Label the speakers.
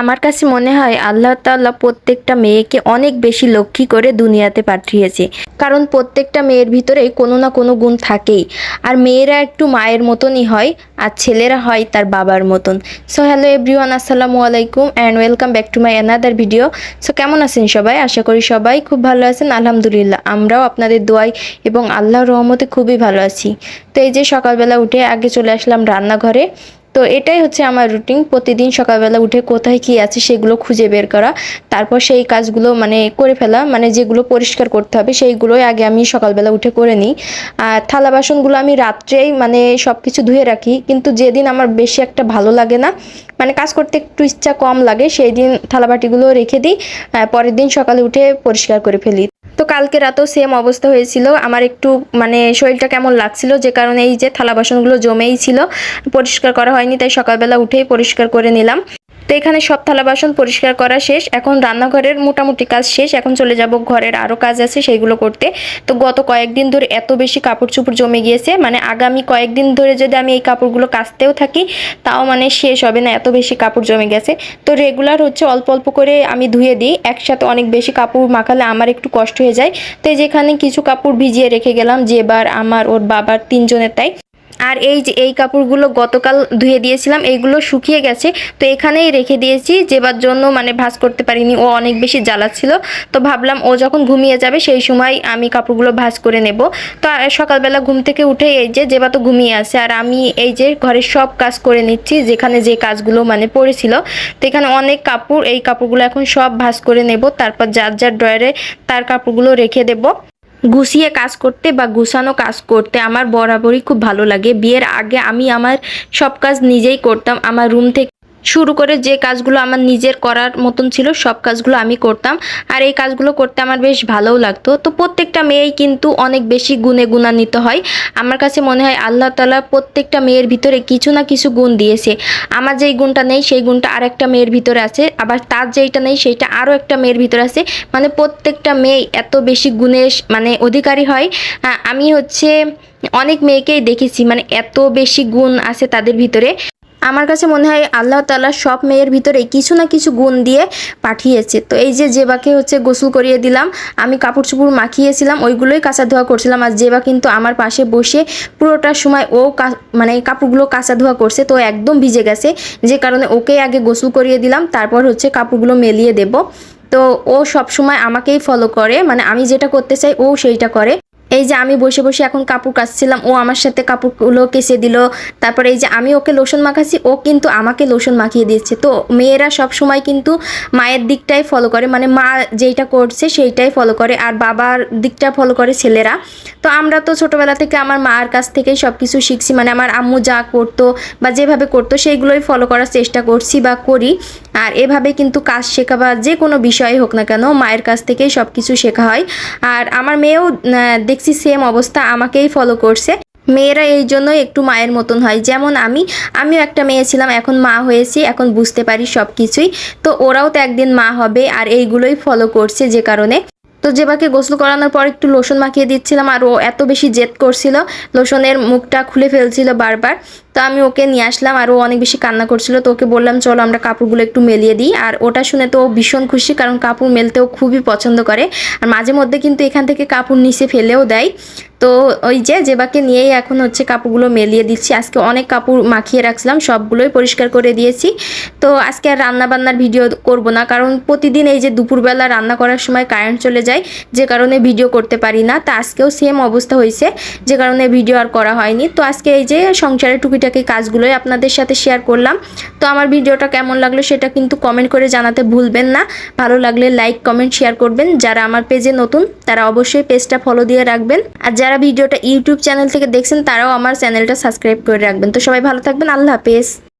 Speaker 1: আমার কাছে মনে হয় আল্লাহ তাআলা প্রত্যেকটা মেয়েকে অনেক বেশি লক্ষ্মী করে দুনিয়াতে পাঠিয়েছে। কারণ প্রত্যেকটা মেয়ের ভিতরে কোনো না কোনো গুণ থাকেই। আর মেয়েরা একটু মায়ের মতনই হয়, আর ছেলেরা হয় তার বাবার মতন। সো হ্যালো এভরিওয়ান আসসালামু আলাইকুম and welcome back to my another video so কেমন আছেন সবাই? আশা করি সবাই খুব ভালো আছেন। আলহামদুলিল্লাহ, আমরাও আপনাদের দোয়াই এবং আল্লাহর রহমতে খুবই ভালো আছি। তো এই যে সকালবেলা উঠে আগে চলে আসলাম রান্নাঘরে। তো এটাই হচ্ছে আমার রুটিন প্রতিদিন সকালবেলা উঠে কোথায় কি আছে সেগুলো খুঁজে বের করা। তারপর সেই কাজগুলো মানে করে ফেলা। মানে যেগুলো পরিষ্কার করতে হবে সেইগুলোই আগে আমি সকালবেলা উঠে করে নিই। আর থালা বাসনগুলো আমি রাত্রেই মানে সব কিছু ধুয়ে রাখি। কিন্তু যেদিন আমার বেশি একটা ভালো লাগে না মানে কাজ করতে একটু ইচ্ছা কম লাগে সেই দিন থালাবাটিগুলো রেখে দিই। পরের দিন সকালে উঠে পরিষ্কার করে ফেলি। তো কালকে রাতেও সেম অবস্থা হয়েছিল। আমার একটু মানে শরীরটা কেমন লাগছিল, যে কারণে এই যে থালা বাসনগুলো জমেই ছিল, পরিষ্কার করা হয়নি, তাই সকালবেলা উঠেই পরিষ্কার করে নিলাম। তো এখানে সব থালা বাসন পরিষ্কার করা শেষ। এখন রান্নাঘরের মোটামুটি কাজ শেষ। এখন চলে যাব ঘরের আরও কাজ আছে সেইগুলো করতে। তো গত কয়েকদিন ধরে এত বেশি কাপড় চোপড় জমে গিয়েছে। মানে আগামী কয়েকদিন ধরে যদি আমি এই কাপড়গুলো কাচতেও থাকি, তাও মানে শেষ হবে না, এত বেশি কাপড় জমে গেছে। তো রেগুলার হচ্ছে অল্প অল্প করে আমি ধুয়ে দিই। একসাথে অনেক বেশি কাপড় মাখালে আমার একটু কষ্ট হয়ে যায়। তো যেখানে কিছু কাপড় ভিজিয়ে রেখে গেলাম যেবার আমার ওর বাবার তিনজনের তাই। আর এই যে, এই কাপড়গুলো গতকাল ধুয়ে দিয়েছিলাম, এইগুলো শুকিয়ে গেছে। তো এখানেই রেখে দিয়েছি, যেবার জন্য মানে ভাঁজ করতে পারিনি, ও অনেক বেশি জ্বালাচ্ছিল। তো ভাবলাম ও যখন ঘুমিয়ে যাবে, সেই সময় আমি কাপড়গুলো ভাঁজ করে নেব। তো সকালবেলা ঘুম থেকে উঠে এই যে যেবা তো ঘুমিয়ে আছে, আর আমি এই যে, ঘরের সব কাজ করে নিচ্ছি, যেখানে যে কাজগুলো মানে পড়েছিল। তো এখানে অনেক কাপড়, এই কাপড়গুলো এখন সব ভাঁজ করে নেব, তারপর যার যার ড্রয়ারে তার কাপড়গুলো রেখে দেবো। গুছিয়ে কাজ করতে বা গুছানো কাজ করতে আমার বরাবরই খুব ভালো লাগে। বিয়ের আগে আমি আমার সব কাজ নিজেই করতাম। আমার রুম থেকে শুরু করে যে কাজগুলো আমার নিজের করার মতন ছিল, সব কাজগুলো আমি করতাম। আর এই কাজগুলো করতে আমার বেশ ভালোও লাগতো। তো প্রত্যেকটা মেয়েই কিন্তু অনেক বেশি গুণে গুণান্বিত হয়। আমার কাছে মনে হয় আল্লাহ তালা প্রত্যেকটা মেয়ের ভিতরে কিছু না কিছু গুণ দিয়েছে। আমার যেই গুণটা নেই, সেই গুণটা আর একটা মেয়ের ভিতরে আছে। আবার তার যেইটা নেই, সেইটা আরও একটা মেয়ের ভিতরে আছে। মানে প্রত্যেকটা মেয়ে এত বেশি গুণের মানে অধিকারী হয়। আমি হচ্ছে অনেক মেয়েকেই দেখেছি মানে এত বেশি গুণ আছে তাদের ভিতরে। আমার কাছে মনে হয় আল্লাহ তালা সব মেয়ের ভিতরে কিছু না কিছু গুণ দিয়ে পাঠিয়েছে। তো এই যে জেবাকে হচ্ছে গোসল করিয়ে দিলাম, আমি কাপড় চোপড় মাখিয়েছিলাম, ওইগুলোই কাঁচা ধোয়া করছিলাম। আর জেবা কিন্তু আমার পাশে বসে পুরোটার সময় ও মানে কাপড়গুলো কাঁচা ধোয়া করছে, তো একদম ভিজে গেছে। যে কারণে ওকে আগে গোসল করিয়ে দিলাম, তারপর হচ্ছে কাপড়গুলো মেলিয়ে দেব। তো ও সব সময় আমাকেই ফলো করে মানে আমি যেটা করতে চাই ও সেইটা করে। এই যে আমি বসে বসে এখন কাপড় কাচছিলাম, ও আমার সাথে কাপড়গুলো কেসে দিল। তারপরে এই যে আমি ওকে লোশন মাখাচ্ছি, ও কিন্তু আমাকে লোশন মাখিয়ে দিচ্ছে তো মেয়েরা সব সময় কিন্তু মায়ের দিকটাই ফলো করে মানে মা যেইটা করছে সেইটাই ফলো করে, আর বাবার দিকটা ফলো করে ছেলেরা। তো আমরা তো ছোটোবেলা থেকে আমার মার কাছ থেকেই সব কিছু শিখছি মানে আমার আম্মু যা করতো বা যেভাবে করতো সেইগুলোই ফলো করার চেষ্টা করছি বা করি। আর এভাবে কিন্তু কাজ শেখা বা যে কোনো বিষয় হোক না কেন, মায়ের কাছ থেকেই সব কিছু শেখা হয়। আর আমার মেয়েও দেখছি সেম অবস্থা, আমাকেই ফলো করছে। মেয়েরা এই জন্যই একটু মায়ের মতন হয়। যেমন আমি, আমিও একটা মেয়ে ছিলাম, এখন মা হয়েছি, এখন বুঝতে পারি সব কিছুই তো ওরাও তো একদিন মা হবে, আর এইগুলোই ফলো করছে যে কারণে। তো জেবাকে গোসল করানোর পর একটু লোশন মাখিয়ে দিচ্ছিলাম, আর ও এত বেশি জেদ করছিল, লোশনের মুখটা খুলে ফেলছিল বারবার। তো আমি ওকে নিয়ে আসলাম আর ও অনেক বেশি কান্না করছিল। তো ওকে বললাম, চলো আমরা কাপড়গুলো একটু মেলিয়ে দিই। আর ওটা শুনে তো ও ভীষণ খুশি, কারণ কাপড় মেলতেও খুবই পছন্দ করে। আর মাঝে মধ্যে কিন্তু এখান থেকে কাপড় নিচে ফেলেও দেয়। তো ওই যে জেবাকে নিয়েই এখন হচ্ছে কাপড়গুলো মেলিয়ে দিচ্ছি। আজকে অনেক কাপড় মাখিয়ে রাখছিলাম, সবগুলোই পরিষ্কার করে দিয়েছি। তো আজকে আর রান্নাবান্নার ভিডিও করব না, কারণ প্রতিদিন এই যে দুপুরবেলা রান্না করার সময় কারেন্ট চলে যায়, যে কারণে ভিডিও করতে পারি না। তা আজকেও সেম অবস্থা হয়েছে, যে কারণে ভিডিও আর করা হয়নি। তো আজকে এই যে সংসারের টুকিটাকি কাজগুলোই আপনাদের সাথে শেয়ার করলাম। তো আমার ভিডিওটা কেমন লাগল সেটা কিন্তু কমেন্ট করে জানাতে ভুলবেন না। ভালো লাগলে লাইক কমেন্ট শেয়ার করবেন। যারা আমার পেজে নতুন, তারা অবশ্যই পেজটা ফলো দিয়ে রাখবেন। আর যারা ভিডিওটা ইউটিউব চ্যানেল থেকে দেখছেন, তারাও আমার চ্যানেলটা সাবস্ক্রাইব করে রাখবেন। তো সবাই ভালো থাকবেন। আল্লাহ হাফেজ।